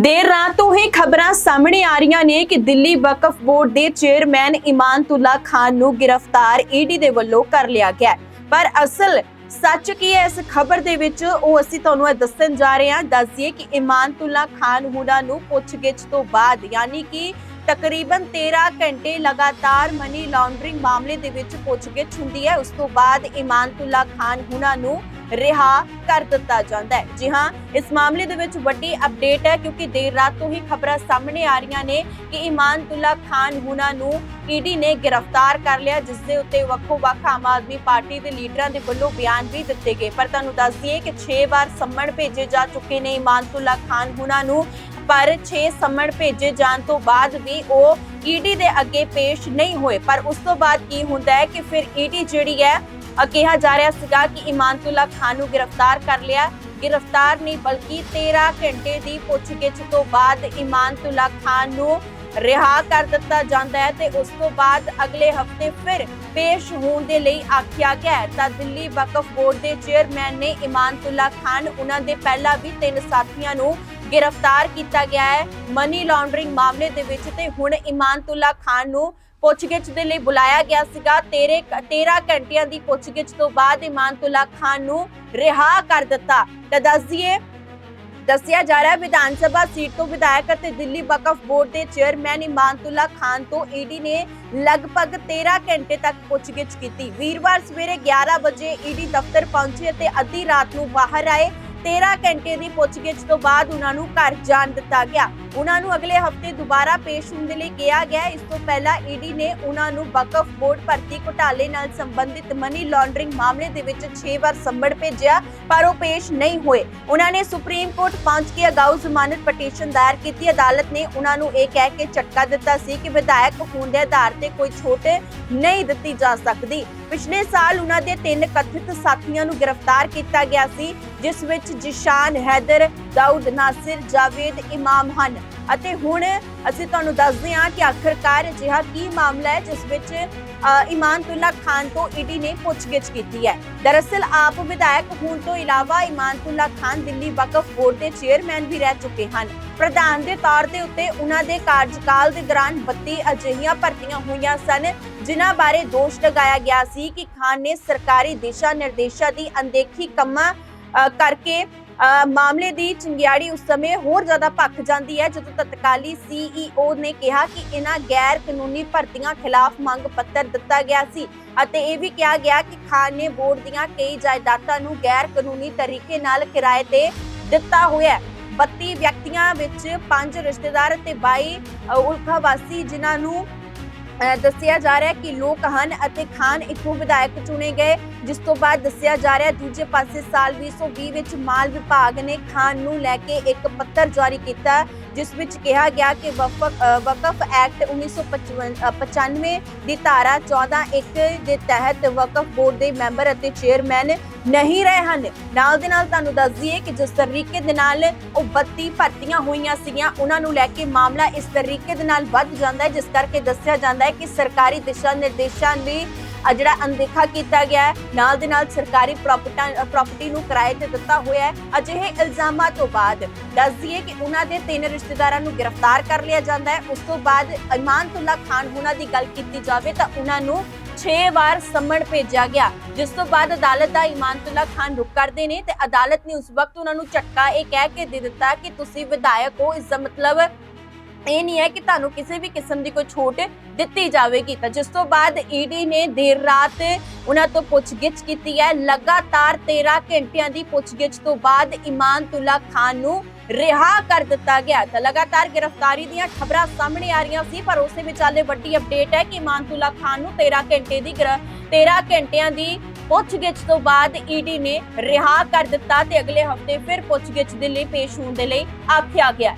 ਦੇਰ ਰਾਤ ਤੋਂ ਹੀ ਖਬਰਾਂ ਸਾਹਮਣੇ ਆ ਰਹੀਆਂ ਨੇ ਕਿ ਦਿੱਲੀ ਵਕਫ ਬੋਰਡ ਦੇ ਚੇਅਰਮੈਨ ਇਮਾਨਤੁੱਲਾ ਖਾਨ ਨੂੰ ਗ੍ਰਿਫਤਾਰ ਈਡੀ ਦੇ ਵੱਲੋਂ ਕਰ ਲਿਆ ਗਿਆ ਪਰ ਅਸਲ ਸੱਚ ਕੀ ਹੈ? ਇਸ ਖਬਰ ਦੇ ਵਿੱਚ ਉਹ ਅਸੀਂ ਤੁਹਾਨੂੰ ਇਹ ਦੱਸਣ ਜਾ ਰਹੇ ਹਾਂ। ਦੱਸਿਏ ਕਿ ਇਮਾਨਤੁੱਲਾ ਖਾਨ ਹੁਣਾਂ ਨੂੰ ਪੁੱਛਗਿੱਛ ਤੋਂ ਬਾਅਦ, ਯਾਨੀ ਕਿ ਤਕਰੀਬਨ 13 ਘੰਟੇ ਲਗਾਤਾਰ ਮਨੀ ਲਾਂਡਰਿੰਗ ਮਾਮਲੇ ਦੇ ਵਿੱਚ ਪੁੱਛਗਿੱਛ ਹੁੰਦੀ ਹੈ। ਉਸ ਤੋਂ ਬਾਅਦ ਇਮਾਨਤੁੱਲਾ ਖਾਨ ਹੁਣਾਂ ਨੂੰ ਰਿਹਾ ਕਰ ਦਿੱਤਾ ਜਾਂਦਾ ਹੈ। ਜੀ ਹਾਂ, ਇਸ ਮਾਮਲੇ ਦੇ ਵਿੱਚ ਵੱਡੀ ਅਪਡੇਟ ਹੈ ਕਿਉਂਕਿ ਦੇਰ ਰਾਤ ਤੋਂ ਹੀ ਖਬਰਾਂ ਸਾਹਮਣੇ ਆ ਰਹੀਆਂ ਨੇ ਕਿ ਇਮਾਨਤੁੱਲਾ ਖਾਨ ਹੁਣਾਂ ਨੂੰ ਈਡੀ ਨੇ ਗ੍ਰਿਫਤਾਰ ਕਰ ਲਿਆ, ਜਿਸ ਦੇ ਉੱਤੇ ਵੱਖੋ ਵੱਖ ਆਮ ਆਦਮੀ ਪਾਰਟੀ ਦੇ ਲੀਡਰਾਂ ਦੇ ਵੱਲੋਂ ਬਿਆਨ ਵੀ ਦਿੱਤੇ ਗਏ। ਪਰ ਤੁਹਾਨੂੰ ਦੱਸ ਦਈਏ ਕਿ 6 ਵਾਰ ਸੰਮਣ ਭੇਜੇ ਜਾ ਚੁੱਕੇ ਨੇ ਇਮਾਨਤੁੱਲਾ ਖਾਨ ਹੁਣਾਂ ਨੂੰ। ਪਰ 6 ਸੰਮਣ ਭੇਜੇ ਜਾਣ ਤੋਂ ਬਾਅਦ ਵੀ ਉਹ ਈਡੀ ਦੇ ਅੱਗੇ ਪੇਸ਼ ਨਹੀਂ ਹੋਏ। ਪਰ ਉਸ ਤੋਂ ਬਾਅਦ ਕੀ ਹੁੰਦਾ ਹੈ ਕਿ ਫਿਰ ਈਡੀ ਜਿਹੜੀ ਹੈ ਕਿਹਾ ਜਾ ਰਿਹਾ ਸੀਗਾ ਕਿ ਇਮਾਨਤੁੱਲਾ ਖਾਨ ਨੂੰ ਗ੍ਰਿਫਤਾਰ ਕਰ ਲਿਆ। ਗ੍ਰਿਫਤਾਰ ਨਹੀਂ, ਬਲਕਿ 13 ਘੰਟੇ ਦੀ ਪੁੱਛਗਿੱਛ ਤੋਂ ਬਾਅਦ ਇਮਾਨਤੁੱਲਾ ਖਾਨ ਨੂੰ ਰਿਹਾ ਕਰ ਦਿੱਤਾ ਜਾਂਦਾ ਹੈ ਤੇ ਉਸ ਤੋਂ ਬਾਅਦ ਅਗਲੇ ਹਫ਼ਤੇ ਫਿਰ ਪੇਸ਼ ਹੋਣ ਦੇ ਲਈ ਆਖਿਆ ਗਿਆ ਤਾਂ ਦਿੱਲੀ ਵਕਫ ਬੋਰਡ ਦੇ ਚੇਅਰਮੈਨ ਨੇ ਇਮਾਨਤੁੱਲਾ ਖਾਨ, ਉਹਨਾਂ ਦੇ ਪਹਿਲਾਂ ਵੀ ਤਿੰਨ ਸਾਥੀਆਂ ਨੂੰ ਗ੍ਰਿਫਤਾਰ ਕੀਤਾ ਗਿਆ ਹੈ ਮਨੀ ਲਾਂਡਰਿੰਗ ਮਾਮਲੇ ਦੇ ਵਿੱਚ ਤੇ ਹੁਣ ਇਮਾਨਤੁੱਲਾ ਖਾਨ ਨੂੰ ਪੁੱਛਗਿੱਛ ਦੇ ਲਈ ਬੁਲਾਇਆ ਗਿਆ ਸੀਗਾ। 13 13 ਘੰਟਿਆਂ ਦੀ ਪੁੱਛਗਿੱਛ ਤੋਂ ਬਾਅਦ ਇਮਾਨਤੁੱਲਾ ਖਾਨ ਨੂੰ ਰਿਹਾ ਕਰ ਦਿੱਤਾ। ਤਾਂ ਦੱਸ ਦਈਏ ਦੱਸਿਆ ਜਾ ਰਿਹਾ ਹੈ, ਵਿਧਾਨ ਸਭਾ ਸੀਟ ਤੋਂ ਵਿਧਾਇਕ ਅਤੇ ਦਿੱਲੀ ਵਕਫ ਬੋਰਡ ਦੇ ਚੇਅਰਮੈਨ ਇਮਾਨਤੁੱਲਾ ਖਾਨ ਤੋਂ ਈਡੀ ਨੇ ਲਗਭਗ 13 ਘੰਟੇ ਤੱਕ ਪੁੱਛਗਿੱਛ ਕੀਤੀ। ਵੀਰਵਾਰ ਸਵੇਰੇ 11 ਵਜੇ ਈਡੀ ਦਫ਼ਤਰ ਪਹੁੰਚੇ ਅਤੇ ਅੱਧੀ ਰਾਤ ਨੂੰ ਬਾਹਰ ਆਏ। 13 ਘੰਟੇ ਦੀ ਪੁੱਛਗਿੱਛ ਤੋਂ ਬਾਅਦ ਉਹਨਾਂ ਨੂੰ ਘਰ ਜਾਣ ਦਿੱਤਾ ਗਿਆ। ਉਹਨਾਂ ਨੂੰ ਅਗਲੇ ਹਫ਼ਤੇ ਦੁਬਾਰਾ ਪੇਸ਼ ਹੋਣ ਦੇ ਲਈ ਕਿਹਾ ਗਿਆ ਇਸ ਤੋਂ ਪਹਿਲਾਂ ਈਡੀ ਨੇ ਉਹਨਾਂ ਨੂੰ ਵਕਫ ਬੋਰਡ ਭਰਤੀ ਘੁਟਾਲੇ ਨਾਲ ਸੰਬੰਧਿਤ ਮਨੀ ਲਾਂਡਰਿੰਗ ਮਾਮਲੇ ਦੇ ਵਿੱਚ 6 ਵਾਰ ਸੰਮਣ ਭੇਜਿਆ, ਪਰ ਉਹ ਪੇਸ਼ ਨਹੀਂ ਹੋਏ। ਉਹਨਾਂ ਨੇ ਸੁਪਰੀਮ ਕੋਰਟ ਪਹੁੰਚ ਕੇ ਅਗਾਊ ਜ਼ਮਾਨਤ ਪਟੀਸ਼ਨ ਦਾਇਰ ਕੀਤੀ। ਅਦਾਲਤ ਨੇ ਉਹਨਾਂ ਨੂੰ ਇਹ ਕਹਿ ਕੇ ਝਟਕਾ ਦਿੱਤਾ ਸੀ ਕਿ ਵਿਧਾਇਕ ਹੋਣ ਦੇ ਆਧਾਰ ਤੇ ਕੋਈ ਛੋਟ ਨਹੀਂ ਦਿੱਤੀ ਜਾ ਸਕਦੀ। ਪਿਛਲੇ ਸਾਲ ਉਹਨਾਂ ਦੇ ਤਿੰਨ ਕਥਿਤ ਸਾਥੀਆਂ ਨੂੰ ਗ੍ਰਿਫਤਾਰ ਕੀਤਾ ਗਿਆ ਸੀ, ਜਿਸ ਵਿੱਚ ਜਿਸ਼ਾਨ ਹੈਦਰ, ਦਾਊਦ ਨਾਸਿਰ, ਜਾਵੇਦ, ਇਮਾਮ ਹਨ। ਅਤੇ ਹੁਣ ਅਸੀਂ ਤੁਹਾਨੂੰ ਦੱਸਦੇ ਹਾਂ ਕਿ ਆਖਰਕਾਰ ਅਜਿਹਾ ਕੀ ਮਾਮਲਾ ਹੈ ਜਿਸ ਵਿੱਚ ਇਮਾਨਤੁੱਲਾ ਖਾਨ ਤੋਂ ਈਡੀ ਨੇ ਪੁੱਛਗਿੱਛ ਕੀਤੀ ਹੈ। ਦਰਅਸਲ ਆਪ ਵਿਧਾਇਕ ਹੋਣ ਤੋਂ ਇਲਾਵਾ ਇਮਾਨਤੁੱਲਾ ਖਾਨ ਦਿੱਲੀ ਵਕਫ ਬੋਰਡ ਦੇ ਚੇਅਰਮੈਨ ਵੀ ਰਹਿ ਚੁੱਕੇ ਹਨ। ਪ੍ਰਧਾਨ ਦੇ ਤੌਰ ਤੇ ਉੱਤੇ ਉਹਨਾਂ ਦੇ ਕਾਰਜਕਾਲ ਦੇ ਦੌਰਾਨ 32 ਅਜਿਹੀਆਂ ਭਰਤੀਆਂ ਹੋਈਆਂ ਸਨ, ਜਿਨ੍ਹਾਂ ਬਾਰੇ ਦੋਸ਼ ਲਗਾਇਆ ਗਿਆ ਸੀ ਕਿ ਖਾਨ ਨੇ ਸਰਕਾਰੀ ਦਿਸ਼ਾ ਨਿਰਦੇਸ਼ਾਂ ਦੀ ਅਣਦੇਖੀ ਕੰਮਾਂ ਕਰਕੇ ਮਾਮਲੇ ਦੀ ਚੰਗਿਆੜੀ ਉਸ ਸਮੇਂ ਹੋਰ ਜ਼ਿਆਦਾ ਭੱਖ ਜਾਂਦੀ ਹੈ, ਜਦੋਂ ਤਤਕਾਲੀ ਸੀਈਓ ਨੇ ਕਿਹਾ ਕਿ ਇਹਨਾਂ ਗੈਰ ਕਾਨੂੰਨੀ ਭਰਤੀਆਂ ਖਿਲਾਫ ਮੰਗ ਪੱਤਰ ਦਿੱਤਾ ਗਿਆ ਸੀ ਅਤੇ ਇਹ ਵੀ ਕਿਹਾ ਗਿਆ ਕਿ ਖਾਨ ਨੇ ਬੋਰਡ ਦੀਆਂ ਕਈ ਜਾਇਦਾਦਾਂ ਨੂੰ ਗੈਰ ਕਾਨੂੰਨੀ ਤਰੀਕੇ ਨਾਲ ਕਿਰਾਏ ਤੇ ਦਿੱਤਾ ਹੋਇਆ ਹੈ। 32 ਵਿਅਕਤੀਆਂ ਵਿੱਚ 5 ਰਿਸ਼ਤੇਦਾਰ ਅਤੇ 22 ਉਲਖਾ ਵਾਸੀ ਜਿਨ੍ਹਾਂ ਨੂੰ ਦੱਸਿਆ ਜਾ ਰਿਹਾ ਕਿ ਲੋਕ ਹਨ ਅਤੇ ਖਾਨ ਇੱਥੋਂ ਵਿਧਾਇਕ ਚੁਣੇ ਗਏ, ਜਿਸ ਤੋਂ ਬਾਅਦ ਦੱਸਿਆ ਜਾ ਰਿਹਾ ਦੂਜੇ ਪਾਸੇ ਸਾਲ 2020 ਵਿੱਚ ਮਾਲ ਵਿਭਾਗ ਨੇ ਖਾਨ ਨੂੰ ਲੈ ਕੇ ਇੱਕ ਪੱਤਰ ਜਾਰੀ ਕੀਤਾ। ਜਿਸ ਵਿੱਚ ਕਿਹਾ ਗਿਆ ਕਿ ਵਕਫ ਐਕਟ 1995 ਦੀ ਧਾਰਾ 14(1) ਦੇ ਤਹਿਤ ਵਕਫ ਬੋਰਡ ਦੇ ਮੈਂਬਰ ਅਤੇ ਚੇਅਰਮੈਨ ਨਹੀਂ ਰਹੇ ਹਨ। ਨਾਲ ਦੇ ਨਾਲ ਤੁਹਾਨੂੰ ਦੱਸ ਦਈਏ ਕਿ ਜਿਸ ਤਰੀਕੇ ਦੇ ਨਾਲ ਉਹ 32 ਭਰਤੀਆਂ ਹੋਈਆਂ ਸੀਗੀਆਂ, ਉਹਨਾਂ ਨੂੰ ਲੈ ਕੇ ਮਾਮਲਾ ਇਸ ਤਰੀਕੇ ਦੇ ਨਾਲ ਵੱਧ ਜਾਂਦਾ ਹੈ, ਜਿਸ ਕਰਕੇ ਦੱਸਿਆ ਜਾਂਦਾ ਹੈ ਕਿ ਸਰਕਾਰੀ ਦਿਸ਼ਾ ਨਿਰਦੇਸ਼ਾਂ ਦੀ ਅ ਜਿਹੜਾ ਅਣਦੇਖਾ ਕੀਤਾ ਗਿਆ ਹੈ, ਨਾਲ ਦੇ ਨਾਲ ਸਰਕਾਰੀ ਪ੍ਰਾਪਰਟੀਆਂ ਪ੍ਰਾਪਰਟੀ ਨੂੰ ਕਿਰਾਏ ਤੇ ਦਿੱਤਾ ਹੋਇਆ ਹੈ। ਅਜਿਹੇ ਇਲਜ਼ਾਮਾਂ ਤੋਂ ਬਾਅਦ ਦੱਸ ਦਈਏ ਕਿ ਉਹਨਾਂ ਦੇ ਤਿੰਨ ਰਿਸ਼ਤੇਦਾਰਾਂ ਨੂੰ ਗ੍ਰਿਫਤਾਰ ਕਰ ਲਿਆ ਜਾਂਦਾ ਹੈ। ਉਸ ਤੋਂ ਬਾਅਦ ਇਮਾਨਤੁੱਲਾ ਖਾਨ ਉਹਨਾਂ ਦੀ ਗੱਲ ਕੀਤੀ ਜਾਵੇ ਤਾਂ ਉਹਨਾਂ ਨੂੰ 6 ਵਾਰ ਸੰਮਣ ਭੇਜਿਆ ਗਿਆ, ਜਿਸ ਤੋਂ ਬਾਅਦ ਅਦਾਲਤ ਦਾ ਇਮਾਨਤੁੱਲਾ ਖਾਨ ਰੁਕ ਕਰਦੇ ਨੇ ਤੇ ਅਦਾਲਤ ਨੇ ਉਸ ਵਕਤ ਉਹਨਾਂ ਨੂੰ ਝਟਕਾ ਇਹ ਕਹਿ ਕੇ ਦੇ ਦਿੱਤਾ ਕਿ ਤੁਸੀਂ ਵਿਧਾਇਕ ਹੋ। ਇਸ ਦਾ ਮਤਲਬ ਇਹ ਨਹੀਂ ਹੈ ਕਿ ਤੁਹਾਨੂੰ ਕਿਸੇ ਵੀ ਕਿਸਮ ਦੀ ਕੋਈ ਛੋਟ ਦਿੱਤੀ ਜਾਵੇਗੀ। ਤਾਂ ਜਿਸ ਤੋਂ ਬਾਅਦ ਈਡੀ ਨੇ ਦੇਰ ਰਾਤ ਉਹਨਾਂ ਤੋਂ ਪੁੱਛਗਿੱਛ ਕੀਤੀ ਹੈ। ਲਗਾਤਾਰ 13 ਘੰਟਿਆਂ ਦੀ ਪੁੱਛਗਿੱਛ ਤੋਂ ਬਾਅਦ ਇਮਾਨਤੁੱਲਾ ਖਾਨ ਨੂੰ ਰਿਹਾ ਕਰ ਦਿੱਤਾ ਗਿਆ। ਤਾਂ ਲਗਾਤਾਰ ਗ੍ਰਿਫਤਾਰੀ ਦੀਆਂ ਖਬਰਾਂ ਸਾਹਮਣੇ ਆ ਰਹੀਆਂ ਸੀ, ਪਰ ਉਸੇ ਵਿਚਾਲੇ ਵੱਡੀ ਅਪਡੇਟ ਹੈ ਕਿ ਇਮਾਨਤੁਲਾ ਖਾਨ ਨੂੰ 13 ਘੰਟੇ ਦੀ ਗ੍ਰਿ- 13 ਘੰਟਿਆਂ ਦੀ ਪੁੱਛਗਿੱਛ ਤੋਂ ਬਾਅਦ ਈਡੀ ਨੇ ਰਿਹਾ ਕਰ ਦਿੱਤਾ ਤੇ ਅਗਲੇ ਹਫ਼ਤੇ ਫਿਰ ਪੁੱਛਗਿੱਛ ਦੇ ਲਈ ਪੇਸ਼ ਹੋਣ ਦੇ ਲਈ ਆਖਿਆ ਗਿਆ।